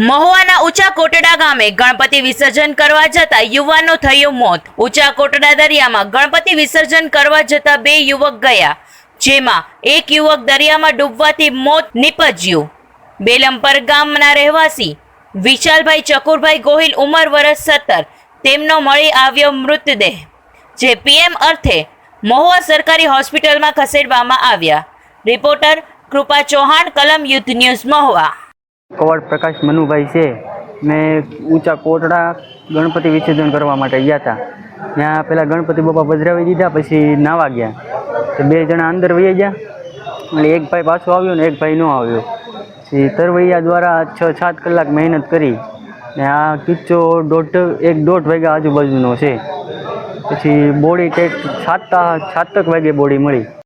મહુવાના ઊંચા કોટડા ગામે ગણપતિ વિસર્જન કરવા જતા યુવાનો થયું મોત. ઊંચા કોટડા દરિયામાં ગણપતિ વિસર્જન કરવા જતા બે યુવક ગયા, જેમાં એક યુવક દરિયામાં ડૂબવાથી મોત નીપજ્યું. બેલમપર ગામના રહેવાસી વિશાલભાઈ ચકુરભાઈ ગોહિલ ઉમર વર્ષ સત્તર. તેમનો મળી આવ્યો મૃતદેહ, જે પીએમ અર્થે મહુવા સરકારી હોસ્પિટલમાં ખસેડવામાં આવ્યા. Reporter Krupa Chauhan, Kalam youth news, Mahuva. Kavad Prakash Manubhai છે. મેં ઊંચા કોટડા ગણપતિ વિસર્જન કરવા માટે ગયા હતા. ત્યાં પેલા ગણપતિ બાપા પધરાવી દીધા, પછી નાવા ગયા. તો બે જણા અંદર વહી ગયા. એટલે એક ભાઈ પાછો આવ્યો ને એક ભાઈ ન આવ્યો. પછી તરવૈયા દ્વારા છ સાત કલાક મહેનત કરી. ને આ કિચ્ચો દોઢ, એક દોઢ વાગ્યા આજુબાજુનો છે. પછી બોડી ટેક સાત સાતક વાગે બોડી મળી.